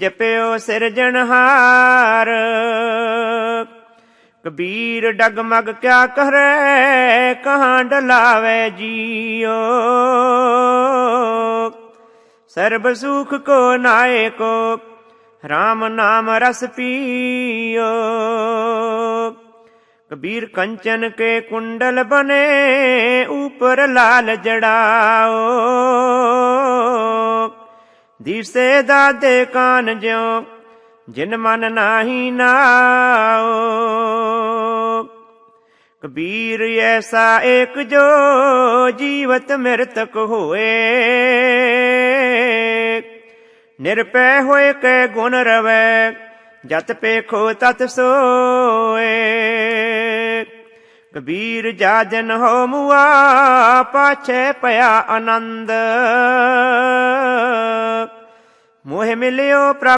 ਜਪਿਓ ਸਿਰਜਣਹਾਰ ਕਬੀਰ ਡਗਮਗ ਕਿਆ ਕਰੇ, ਕਹਾਂ ਡਲਾਵੇ ਜੀਓ। ਸਰਬ ਸੁਖ ਕੋ ਨਾਏ ਕੋ RAM ਨਾਮ ਰਸ ਪੀਓ। ਕਬੀਰ ਕੰਚਨ ਕੇ ਕੁੰਡਲ ਬਨੇ, ਉਪਰ ਲਾਲ ਜੜਾਓ। ਦਿਸੇ ਦਾਦੇ ਕਾਨ ਜਿਉ, ਜਿਨ ਮਨ ਨਾਹੀ ਨਾਓ ਕਬੀਰ ਐਸਾ ਏਕ ਜੋ ਜੀਵਤ ਮਿਰਤਕ ਹੋਏ। ਨਿਰਪੈ ਹੋਏ ਕੈ ਗੁਣ ਰਵੈ, ਜਤ ਪੇਖੋ ਤਤ ਸੋਏ। ਕਬੀਰ ਜਾਜਨ ਹੋ ਮੁਆ, ਪਾਛੇ ਪਿਆ ਆਨੰਦ। ਮੋਹ ਮਿਲਿਓ ਪ੍ਰਭ